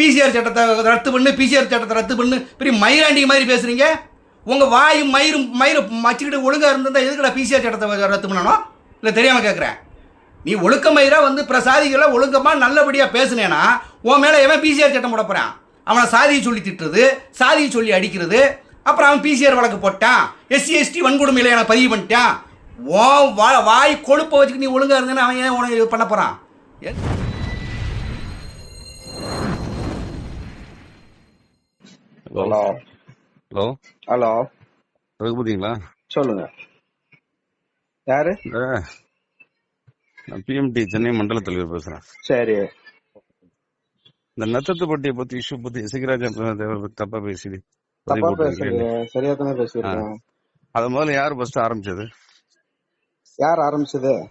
PCR சட்டத்தை ரத்து பண்ணு பிசிஆர் சட்டத்தை ரத்து பண்ணு. பெரிய மயிராண்டி மாதிரி பேசுறீங்க. உங்கள் வாய் மயிரும் மயிறு மச்சிக்கிட்டு ஒழுங்காக இருந்திருந்தால் எதுக்குடா பிசிஆர் சட்டத்தை ரத்து பண்ணணும்? இல்லை தெரியாமல் கேட்குறேன் நீ ஒழுக்க மயிராக வந்து பிரசாதிகளை ஒழுக்கமாக நல்லபடியாக பேசுனேன்னா உன் மேலே எவன் பிசிஆர் சட்டம் போட போகிறான் அவனை சாதியை சொல்லி திட்டுறது சாதியை சொல்லி அடிக்கிறது அப்புறம் அவன் பிசிஆர் வழக்கு போட்டான். எஸ்சி எஸ்டி வன்கொடுமையில் எனக்கு பதிவு பண்ணிட்டான். ஓ வா வாய் கொழுப்பை வச்சுக்கிட்டு நீ ஒழுங்காக இருந்தேன்னு அவன் ஏன் உனக்கு இது பண்ண போகிறான் ஹலோ. ஹலோ. ஹலோ. ரகுபதிங்களா சொல்லுங்க. யாரு? நான் பிஎம்டி சென்னை மண்டல தலைவர் பேசுறேன். சரி. இந்த நத்தத்துப்பட்டியை பத்தி இஷ்யூ பத்தி தேவர் தப்பா பேசி தப்பா பேசுறீங்க. சரியா தானே பேசிருக்கேன் அத முதல்ல யார் ஃபர்ஸ்ட் ஆரம்பிச்சது? யார் ஆரம்பிச்சது?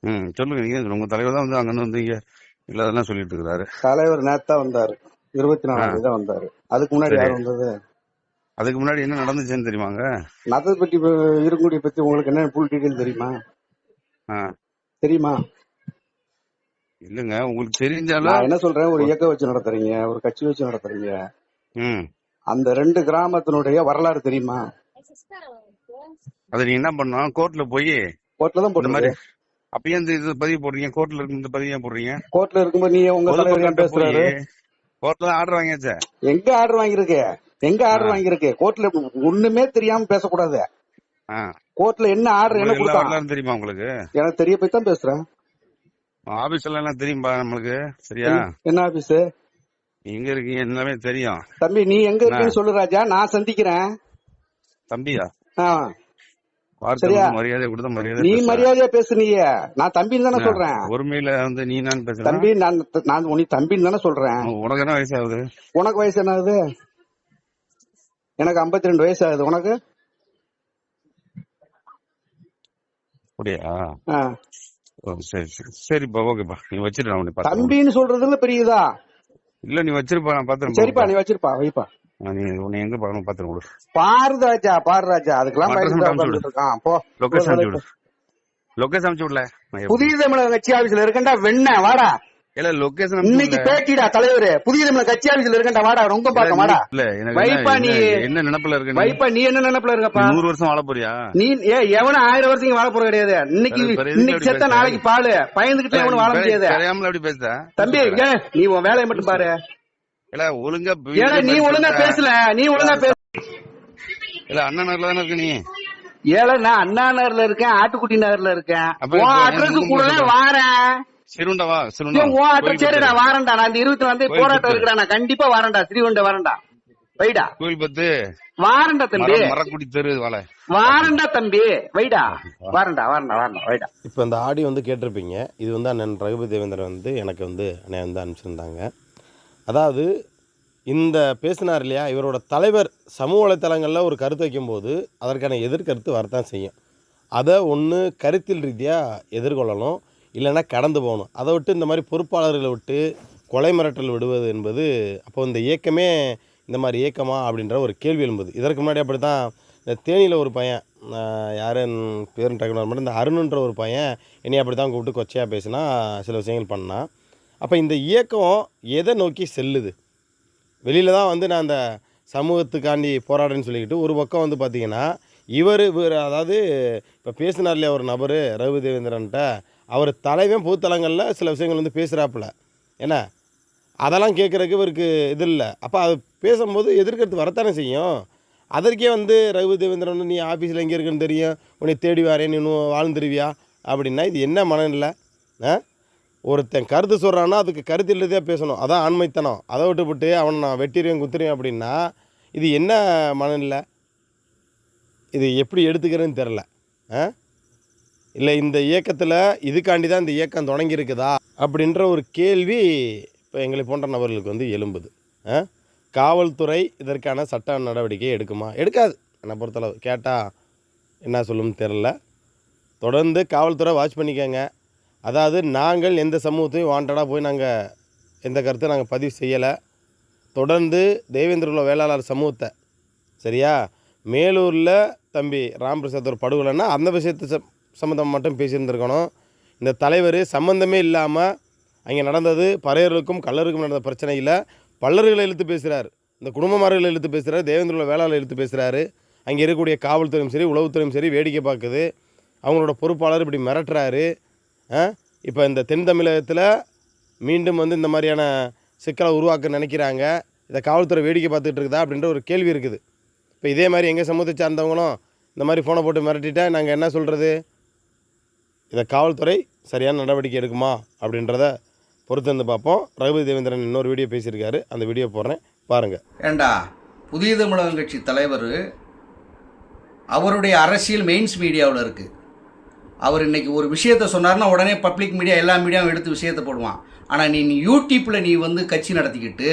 ம் சொல்லுங்க. நீங்க உங்க தலைவர் தான் வந்து அங்க வந்து இங்க இல்ல அதெல்லாம் சொல்லிட்டு இருக்கிறாரு. தலைவர் நேத்தா வந்தாரு. இருபத்தி நாலாம். தேதி தான் வந்தாரு. அதுக்கு முன்னாடி. யார் வந்தது? அதுக்கு முன்னாடி என்ன நடந்துச்சுன்னு தெரியுமாங்க? நதை பத்தி இருங்குடி பத்தி உங்களுக்கு என்ன ஃபுல் டீடைல் தெரியுமா. தெரியுமா? இல்லங்க உங்களுக்கு தெரிஞ்சாலும் என்ன சொல்றேன் ஒரு இயக்கம் வச்சு நடத்துறீங்க ஒரு கட்சி வச்சு நடத்துறீங்க. அந்த ரெண்டு கிராமத்தினுடைய வரலாறு தெரியுமா? அதை நீங்க என்ன பண்ணணும்? கோர்ட்ல போய் கோர்ட்ல தான் இந்த மாதிரி போட்டு அப்பயே இந்த இது பதிவு போடுறீங்க கோர்ட்ல இருக்கு இந்த பதிவு போடுறீங்க. கோர்ட்ல இருக்கும்போது நீ உங்க தலைவர் பேசுறாரு. கோர்ட்ல ஆர்டர் வாங்கியாச்சே. எங்க ஆர்டர் வாங்கியிருக்கு? எங்க ஆர்டர் ஆ. வாங்கியிருக்கு? கோர்ட்ல ஒண்ணுமே தெரியாம பேசக்கூடாது. ஆ. கோர்ட்ல என்ன ஆர்டர் என்ன வரலாறும் தெரியுமா உங்களுக்கு? எனக்கு தெரிய போய் தான் பேசுறேன். ஆபீஸ்ல எல்லாம் தெரியும்பா நம்மளுக்கு? சரியா? என்ன ஆபீஸ் எங்க இருக்கீங்க? எல்லாமே தெரியும். தம்பி நீ எங்க இருக்கேன்னு சொல்லு ராஜா. நான் சந்திக்கிறேன். தம்பியா? நீ. மரியாதையா பேசுனீங்க நான் தம்பின்னு தானே சொல்றேன். ஒருமையில வந்து நீ நான் பேசுறேன் தம்பி நான் நான் உனி தம்பின்னு தானே சொல்றேன். உனக்கு என்ன வயசாகுது? உனக்கு வயசு என்ன ஆகுது எனக்கு 52 ரெண்டு வயசு ஆகுது உனக்கு அப்படியா சரி சரி. சரிப்பா ஓகேப்பா. நீ வச்சிரு நான். தம்பின்னு சொல்றதுல பெரியதா? இல்ல நீ வச்சிருப்பா நான் பாத்துறேன் சரிப்பா நீ வச்சிருப்பா வைப்பா. நீ உன்னை எங்க பாக்கணும் பாத்துறேன் கொடு பாரு ராஜா பாரு ராஜா அதுக்கெல்லாம் பயந்து இருக்கான். போ. லொகேஷன் அனுப்பிச்சு விடு. லொகேஷன் அனுப்பிச்சு விடல. புதிய தமிழக கட்சி ஆபீஸ்ல இருக்கண்டா வெண்ண வாடா. இல்ல லொகேஷன் இன்னைக்கு பேட்டிடா தலைவரு. புதிய தமிழக கட்சி ஆபீஸ்ல இருக்கண்டா வாடா ரொம்ப பாக்க வாடா. இல்ல வைப்பா நீ. என்ன- நினைப்புல இருக்கு நீ? வைப்பா நீ என்ன நினைப்புல இருக்கப்பா? நூறு வருஷம் வாழ போறியா? நீ ஏ எவனும் ஆயிரம் வருஷம் வாழ போறது கிடையாது. இன்னைக்கு இன்னைக்கு செத்த? நாளைக்கு பாலு. பயந்துகிட்டு எவனும் வாழ முடியாது. அப்படி பேசுற. தம்பி நீ உன் வேலையை மட்டும் பாரு. இல்ல ஒழுங்கா ஏடா நீ ஒழுங்கா பேசல நீ ஒழுங்கா பேச இல்ல அண்ணன் நகர்ல தானே இருக்க நீ? ஏல நான் அண்ணா நகர்ல இருக்கேன் ஆட்டுக்குட்டி நகர்ல இருக்கேன். உன் அட்ரஸ் சொல்றேன். வாரேன் சிறுண்டா வா சிறுண்டா ஏன் உன் அட்ரஸ் சரிடா வாரேன்டா. நான் இந்த இருபத்தி வந்து போராட்டம் சுத்து. இருக்கிறா நான் கண்டிப்பா வாரேன்டா ஸ்ரீகுண்ட வரேன்டா. வைடா. கோயில் பத்து. வாரேன்டா தம்பி. மரக்குடி தெரு வாழ. வாரேன்டா தம்பி. வைடா. வாரேன்டா வாரேன்டா வாரேன்டா வைடா. இப்போ இந்த ஆடியோ வந்து கேட்டிருப்பீங்க. இது வந்து அண்ணன் ரகுபதி தேவேந்திரன் வந்து எனக்கு வந்து அண்ணன் வந்து அனுப்பிச்சிருந்தாங்க. அதாவது இந்த பேசினார் இல்லையா இவரோட தலைவர் சமூக வலைத்தளங்களில் ஒரு கருத்து வைக்கும்போது அதற்கான எதிர்கருத்து வரத்தான் செய்யும். அதை ஒன்று கருத்தில் ரீதியாக எதிர்கொள்ளணும் இல்லைன்னா கடந்து போகணும். அதை விட்டு இந்த மாதிரி பொறுப்பாளர்களை விட்டு கொலை மிரட்டல் விடுவது என்பது அப்போ இந்த இயக்கமே இந்த மாதிரி இயக்கமா அப்படின்ற ஒரு கேள்வி எழும்புது. இதற்கு முன்னாடி அப்படி தான் இந்த தேனியில் ஒரு பையன் யார் பேரும் டக்குனு இந்த அருணுன்ற ஒரு பையன் என்னை அப்படி தான் கூப்பிட்டு கொச்சையாக பேசினா சில விஷயங்கள் பண்ணான். அப்போ இந்த இயக்கம் எதை நோக்கி செல்லுது? வெளியில் தான் வந்து நான் அந்த சமூகத்துக்காண்டி போராடுறேன்னு சொல்லிக்கிட்டு ஒரு பக்கம் வந்து பார்த்தீங்கன்னா இவர் இவர் அதாவது இப்போ பேசினார் இல்லையா ஒரு நபர் ரகு தேவேந்திரன்ட்ட அவர் தலைவன் பொதுத்தலங்களில் சில விஷயங்கள் வந்து பேசுகிறாப்புல என்ன? அதெல்லாம் கேட்குறக்கு இவருக்கு இது இல்லை. அப்போ அது பேசும்போது எதிர்க்கிறது வரத்தானே செய்யும்? அதற்கே வந்து ரகு தேவேந்திரன் நீ ஆஃபீஸில் எங்கே இருக்குன்னு தெரியும்? உன்னை தேடி வரேன் நீ இன்னும் வாழ்ந்துருவியா? அப்படின்னா இது என்ன மனநிலை? ஆ? ஒருத்தன் கருத்து சொல்கிறான்னா அதுக்கு கருத்து இல்லதே பேசணும். அதான் ஆண்மைத்தனம். அதை விட்டுவிட்டு அவனை நான் வெட்டிடுவேன் குத்துறேன் அப்படின்னா இது என்ன மனநிலை? இது எப்படி எடுத்துக்கிறேன்னு தெரில ஆ? இல்லை இந்த இயக்கத்தில் இதுக்காண்டி தான் இந்த இயக்கம் தொடங்கியிருக்குதா? அப்படின்ற ஒரு கேள்வி இப்போ எங்களை போன்ற நபர்களுக்கு வந்து எழும்புது. ஆ? காவல்துறை இதற்கான சட்ட நடவடிக்கை எடுக்குமா? எடுக்காது. என்னை பொறுத்தளவு. கேட்டால் என்ன சொல்லும்னு தெரில தொடர்ந்து காவல்துறை வாட்ச் பண்ணிக்கோங்க. அதாவது நாங்கள் எந்த சமூகத்தையும் வாண்டடாக போய் நாங்கள் எந்த கருத்தையும் நாங்கள் பதிவு செய்யலை. தொடர்ந்து தேவேந்திரகுல வேளாளர் சமூகத்தை சரியா? மேலூரில் தம்பி ராம்பிரசாத் ஒரு படுகொலைன்னா அந்த விஷயத்தை ச சம்மந்தம் மட்டும் பேசியிருந்துருக்கணும். இந்த தலைவர் சம்மந்தமே இல்லாமல் அங்கே நடந்தது பறையர்களுக்கும் கல்லருக்கும் நடந்த பிரச்சனையில் பல்லர்களை இழுத்து பேசுகிறார் இந்த குடும்பமார்களை இழுத்து பேசுகிறார் தேவேந்திரகுல வேளாளர் இழுத்து பேசுகிறாரு அங்கே இருக்கக்கூடிய காவல்துறையும் சரி உளவுத்துறையும் சரி வேடிக்கை பார்க்குது. அவங்களோட பொறுப்பாளர் இப்படி மிரட்டுறாரு. இப்போ இந்த தென் தமிழகத்தில் மீண்டும் வந்து இந்த மாதிரியான சிக்கலை உருவாக்க நினைக்கிறாங்க. இதை காவல்துறை வேடிக்கை பார்த்துட்டு இருக்குதா அப்படின்ற ஒரு கேள்வி இருக்குது. இப்போ இதே மாதிரி எங்கள் சமூகத்தை சார்ந்தவங்களும் இந்த மாதிரி ஃபோனை போட்டு மிரட்டிட்டா நாங்கள் என்ன சொல்கிறது இதை காவல்துறை சரியான நடவடிக்கை எடுக்குமா அப்படின்றத பொறுத்து வந்து பார்ப்போம். ரகுபதி தேவேந்திரன் இன்னொரு வீடியோ பேசியிருக்காரு. அந்த வீடியோ போடுறேன். பாருங்கள் ஏண்டா புதிய தமிழகம் கட்சி தலைவர் அவருடைய அரசியல் மெயின்ஸ் மீடியாவில் இருக்குது அவர் இன்னைக்கு ஒரு விஷயத்த சொன்னார்னா உடனே பப்ளிக் மீடியா எல்லா மீடியாவும் எடுத்து விஷயத்தை போடுவான். ஆனால் நீ நீ யூடியூப்பில் நீ வந்து கட்சி நடத்திக்கிட்டு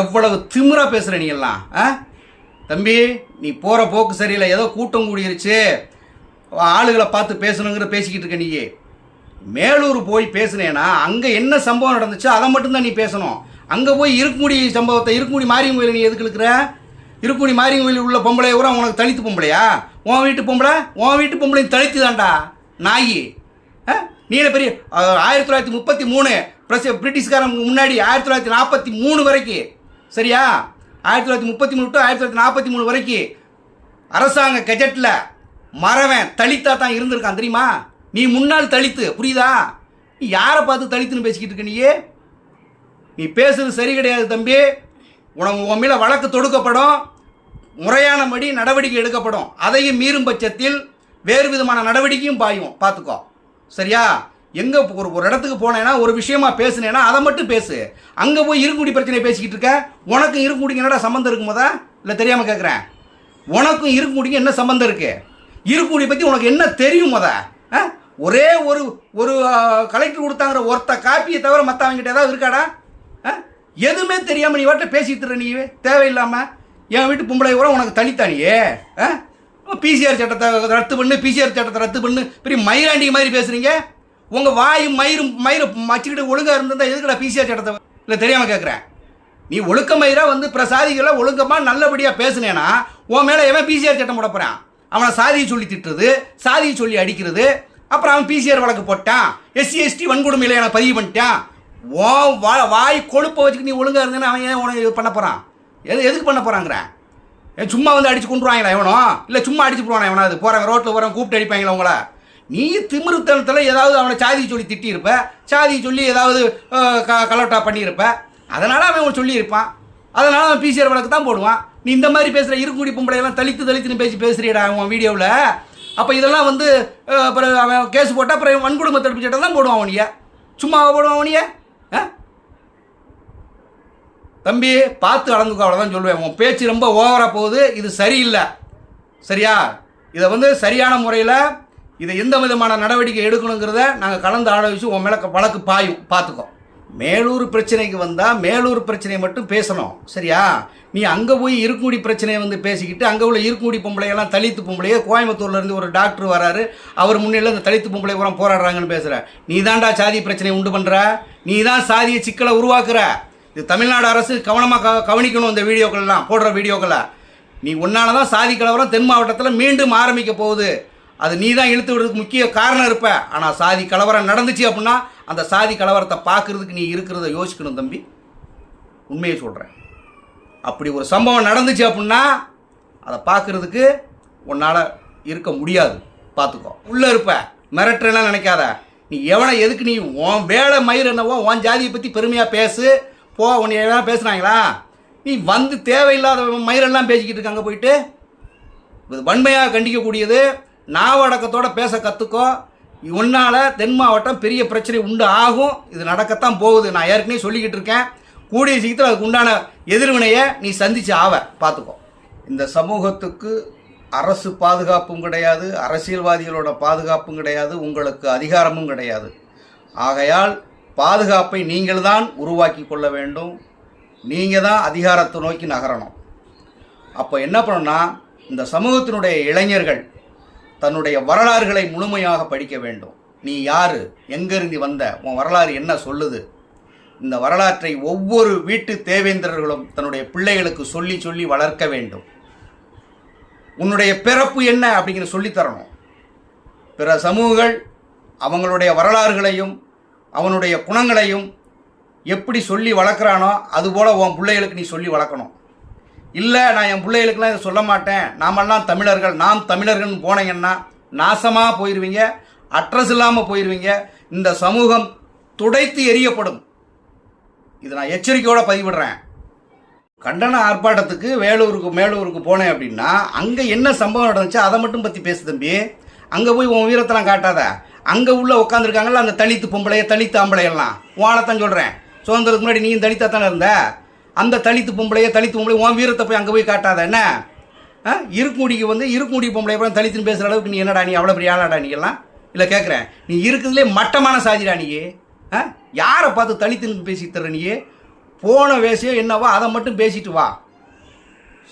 எவ்வளவு திமிராக பேசுகிற நீ எல்லாம் ஆ? தம்பி நீ போகிற போக்கு சரியில்லை. ஏதோ கூட்டம் கூடிருச்சு. ஆளுகளை பார்த்து பேசணுங்கிற பேசிக்கிட்டு இருக்க நீயே. மேலூர் போய் பேசுனேன்னா அங்கே என்ன சம்பவம் நடந்துச்சோ அதை மட்டும்தான் நீ பேசணும். அங்கே போய் இருக்குமுடி சம்பவத்தை இருக்குமுடி மாரியம்மன் கோயில் நீ எதுக்கு இருக்கிற? இருக்குமுடி மாரியம் கோயில் உள்ள பொம்பளை கூட உனக்கு தலித்து பொம்பளையா? உன் வீட்டு பொம்பளை? உன் வீட்டு பொம்பளையும் தலித்து தான்டா. நாயி. ஆ? நீ பெரிய ஆயிரத்தி தொள்ளாயிரத்தி முப்பத்தி மூணு ப்ளஸ் பிரிட்டிஷ்காரன் முன்னாடி ஆயிரத்தி தொள்ளாயிரத்தி நாற்பத்தி மூணு வரைக்கும் சரியா? ஆயிரத்தி தொள்ளாயிரத்தி முப்பத்தி மூணு டு ஆயிரத்தி தொள்ளாயிரத்தி நாற்பத்தி மூணு வரைக்கும் அரசாங்க கெஜெட்டில் மறவன் தலித்தா தான் இருந்திருக்கான் தெரியுமா? நீ முன்னாள் தலித்து புரியுதா? நீ யாரை பார்த்து தலித்துன்னு பேசிக்கிட்டு இருக்க நீயே? நீ பேசுறது சரி கிடையாது தம்பி. உனக்கு உன் மேலே வழக்கு தொடுக்கப்படும். முறையானபடி நடவடிக்கை எடுக்கப்படும். அதையும் மீறும் பட்சத்தில் வேறு விதமான நடவடிக்கையும் பாயும். பார்த்துக்கோ. சரியா? எங்கே ஒரு ஒரு இடத்துக்கு போனேன்னா ஒரு விஷயமா பேசுனேன்னா அதை மட்டும் பேசு. அங்கே போய் இருங்குடி பிரச்சனை பேசிக்கிட்டு இருக்க. உனக்கும் இருங்குடிக்கு என்னடா சம்மந்தம் இருக்கும்போதா இல்லை தெரியாமல் கேட்குறேன் உனக்கும் இருக்குமுடிக்கும் என்ன சம்மந்தம் இருக்குது இருக்குமுடி பற்றி உனக்கு என்ன தெரியும் முத? ஆ? ஒரே ஒரு ஒரு கலெக்டர் கொடுத்தாங்கிற ஒருத்த காப்பியை தவிர மற்றவங்கிட்ட ஏதாவது இருக்காடா? ஆ? எதுவுமே தெரியாமல் நீ வாட்ட பேசிட்டு நீ. தேவையில்லாமல் என் வீட்டு பொம்பளை கூட உனக்கு தனித்தானியே. பிசிஆர் சட்டத்தை ரத்து பண்ணு பிசிஆர் சட்டத்தை ரத்து பண்ணு. பெரிய மயிராண்டி மாதிரி பேசுறீங்க. உங்கள் வாயும் மயிரும் மயிரை மச்சிக்கிட்டு ஒழுங்காக இருந்திருந்தா எதுக்குடா பிசிஆர் சட்டத்தை? இல்லை தெரியாமல் கேட்குறேன் நீ ஒழுக்கமயிராக வந்து பிரசாதிகளை ஒழுக்கமாக நல்லபடியாக பேசுனேன்னா உன் மேலே எவன் பிசிஆர் சட்டம் போட போகிறான் அவனை சாதியை சொல்லி திட்டுறது சாதியை சொல்லி அடிக்கிறது. அப்புறம் அவன் பிசிஆர் வழக்கு போட்டான். எஸ்சி எஸ்டி வன்கொடுமையில் எனக்கு பதிவு பண்ணிட்டான். உன் வா வாய் கொழுப்பை வச்சுக்கிட்டு நீ ஒழுங்காக இருந்தேன்னு அவன் ஏன் உனக்கு இது பண்ண போகிறான் எது எதுக்கு பண்ண போகிறாங்கிற ஏன் சும்மா வந்து அடிச்சு கொண்டுருவாங்களா எவனோ இல்லை சும்மா அடிச்சு போடுவானா எவனாவது போகிறாங்க ரோட்டில் போகிறவங்க கூப்பிட்டு அடிப்பாங்களா உங்கள? நீ திமிருத்தனத்தில் ஏதாவது அவனை சாதியை சொல்லி திட்டியிருப்ப சாதியை சொல்லி ஏதாவது க கலோட்டா பண்ணியிருப்ப. அதனால் அவன் உனக்கு சொல்லியிருப்பான். அதனால் அவன் பிசிஆர் வழக்கு தான் போடுவான். நீ இந்த மாதிரி பேசுகிற இருக்குடி பொம்பளையெல்லாம் தளித்து தளித்துன்னு பேசி பேசுறியடா அவன் வீடியோவில். அப்போ இதெல்லாம் வந்து அப்புறம் அவன் கேஸ் போட்டால் அப்புறம் வன்கொடுமை தடுப்பு சட்டம் தான் போடுவான் அவனிய சும்மா போடுவான் அவனியை தம்பி பார்த்து அளந்துக்கோ அவ்வளோதான் சொல்லுவேன். உன் பேச்சு ரொம்ப ஓவராக போகுது. இது சரியில்லை. சரியா? இதை வந்து சரியான முறையில் இதை எந்த விதமான நடவடிக்கை எடுக்கணுங்கிறத நாங்கள் கலந்து ஆலோசித்து உன் மேலே வழக்கு பாயும். பார்த்துக்கோ. மேலூர் பிரச்சனைக்கு வந்தால் மேலூர் பிரச்சனையை மட்டும் பேசணும். சரியா? நீ அங்கே போய் இருக்குமுடி பிரச்சனையை வந்து பேசிக்கிட்டு அங்கே உள்ள இருக்குமுடி பொம்பளையெல்லாம் தலித்து பொம்பளையே கோயம்புத்தூர்லேருந்து ஒரு டாக்டர் வராரு. அவர் முன்னில இந்த தலித்து பொம்பளை பூரா போராடுறாங்கன்னு பேசுகிற நீ தான்டா சாதி பிரச்சனையை உண்டு பண்ணுற நீ தான் சாதிய சிக்கலை உருவாக்குற? இது தமிழ்நாடு அரசு கவனமாக க கவனிக்கணும் இந்த வீடியோக்கள்லாம் போடுற வீடியோக்களை. நீ உன்னால தான் சாதி கலவரம் தென் மாவட்டத்தில் மீண்டும் ஆரம்பிக்க போகுது. அது நீ தான் இழுத்து விடுறதுக்கு முக்கிய காரணம் இருப்ப. ஆனால் சாதி கலவரம் நடந்துச்சு அப்படின்னா அந்த சாதி கலவரத்தை பார்க்கறதுக்கு நீ இருக்கிறத யோசிக்கணும் தம்பி. உண்மையை சொல்கிறேன் அப்படி ஒரு சம்பவம் நடந்துச்சு அப்படின்னா அதை பார்க்கறதுக்கு உன்னால் இருக்க முடியாது. பார்த்துக்கோ. உள்ளே இருப்ப. மிரட்டுறேன்னா நினைக்காத. நீ எவனை எதுக்கு நீ உன் வேலை மயிர் என்னவோ உன் ஜாதியை பற்றி பெருமையாக பேசு. போ உன்னை எல்லாம் பேசுனாங்களா? நீ வந்து தேவையில்லாத மயிரெல்லாம் பேசிக்கிட்டு இருக்காங்க போயிட்டு. வன்மையாக கண்டிக்கக்கூடியது. நாவடக்கத்தோட பேச கற்றுக்கோ உன்னால் தென் மாவட்டம் பெரிய பிரச்சனை உண்டு ஆகும். இது நடக்கத்தான் போகுது. நான் ஏற்கனவே சொல்லிக்கிட்டு இருக்கேன். கூடிய சீக்கிரம் அதுக்கு உண்டான எதிர்வினையை நீ சந்தித்து ஆவ. பார்த்துக்கோ இந்த சமூகத்துக்கு அரசு பாதுகாப்பும் கிடையாது. அரசியல்வாதிகளோட பாதுகாப்பும் கிடையாது. உங்களுக்கு அதிகாரமும் கிடையாது. ஆகையால் பாதுகாப்பை நீங்கள் தான் உருவாக்கி கொள்ள வேண்டும். நீங்கள் தான் அதிகாரத்தை நோக்கி நகரணும். அப்போ என்ன பண்ணணும்னா இந்த சமூகத்தினுடைய இளைஞர்கள் தன்னுடைய வரலாறுகளை முழுமையாக படிக்க வேண்டும். நீ யார்? எங்கிருந்து வந்த? உன் வரலாறு என்ன சொல்லுது? இந்த வரலாற்றை ஒவ்வொரு வீட்டு தேவேந்திரர்களும் தன்னுடைய பிள்ளைகளுக்கு சொல்லி சொல்லி வளர்க்க வேண்டும். உன்னுடைய பிறப்பு என்ன? அப்படிங்கிற சொல்லித்தரணும் பிற சமூகங்கள் அவங்களுடைய வரலாறுகளையும் அவனுடைய குணங்களையும் எப்படி சொல்லி வளர்க்குறானோ அதுபோல் உன் பிள்ளைகளுக்கு நீ சொல்லி வளர்க்கணும். இல்லை நான் என் பிள்ளைகளுக்குலாம் இதை சொல்ல மாட்டேன். நாமெல்லாம் தமிழர்கள். நாம் தமிழர்கள்னு போனீங்கன்னா நாசமாக போயிடுவீங்க அட்ரஸ் இல்லாமல் போயிடுவீங்க இந்த சமூகம் துடைத்து எரியப்படும் இது நான் எச்சரிக்கையோடு பதிவிடுறேன். கண்டன ஆர்ப்பாட்டத்துக்கு வேலூருக்கு மேலூருக்கு போனேன் அப்படின்னா அங்கே என்ன சம்பவம் நடந்துச்சு அதை மட்டும் பற்றி பேசு தம்பி. அங்கே போய் உன் வீரத்தெல்லாம் காட்டாத. அங்கே உள்ள உட்காந்துருக்காங்கள அந்த தலித்து பொம்பளைய தலித்து ஆம்பளையெல்லாம். வாழத்தான் சொல்கிறேன் சுதந்திரத்துக்கு முன்னாடி நீயும் தலித்தா தானே இருந்த? அந்த தலித்து பொம்பளைய தலித்து பொம்பளை உன் வீரத்தை போய் அங்கே போய் காட்டாத என்ன? ஆ? இருக்குமுடிக்கு வந்து இருக்குமுடி பொம்பளை அப்புறம் தலித்துன்னு பேசுகிற அளவுக்கு நீ என்னடா நீ அவ்வளோ பெரிய ஆளாடா நீ எல்லாம்? இல்லை கேட்குறேன் நீ இருக்கிறதுலே மட்டமான சாதிடா நீ. ஆ? யாரை பார்த்து தலித்துன்னு பேசி தர்ற நீ? போன வேசியோ என்னவோ அதை மட்டும் பேசிட்டு வா.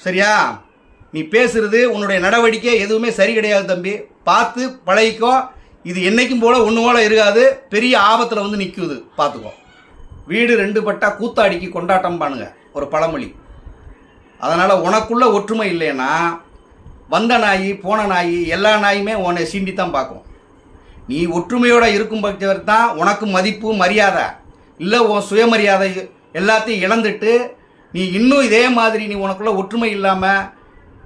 சரியா? நீ பேசுறது உன்னுடைய நடவடிக்கை எதுவுமே சரி கிடையாது தம்பி. பார்த்து பழகிக்கோ. இது என்றைக்கும் போல் ஒன்று போல் இருக்காது. பெரிய ஆபத்தில் வந்து நிற்குது பார்த்துக்கோ. வீடு ரெண்டு பட்டா கூத்தாடிக்கு கொண்டாட்டம் பண்ணுங்க ஒரு பழமொழி. அதனால் உனக்குள்ள ஒற்றுமை இல்லைன்னா வந்த நாய் போன நாய் எல்லா நாயுமே உன்னை சீண்டி தான் பார்க்கும். நீ ஒற்றுமையோட இருக்கும் பட்சவர் தான் உனக்கு மதிப்பு மரியாதை. இல்லை உன் சுயமரியாதை எல்லாத்தையும் இழந்துட்டு நீ இன்னும் இதே மாதிரி நீ உனக்குள்ள ஒற்றுமை இல்லாமல்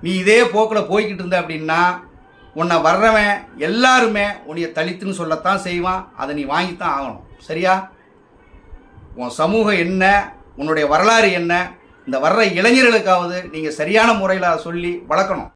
நீ இதே போக்கில் போய்கிட்டு இருந்த அப்படின்னா உன்னை வர்றவன் எல்லாருமே உன்னைய தலித்துன்னு சொல்லத்தான் செய்வான். அதை நீ வாங்கித்தான் ஆகணும். சரியா? உன் சமூகம் என்ன? உன்னுடைய வரலாறு என்ன? இந்த வர்ற இளைஞர்களுக்காவது நீங்கள் சரியான முறையில் அதை சொல்லி வளர்க்கணும்.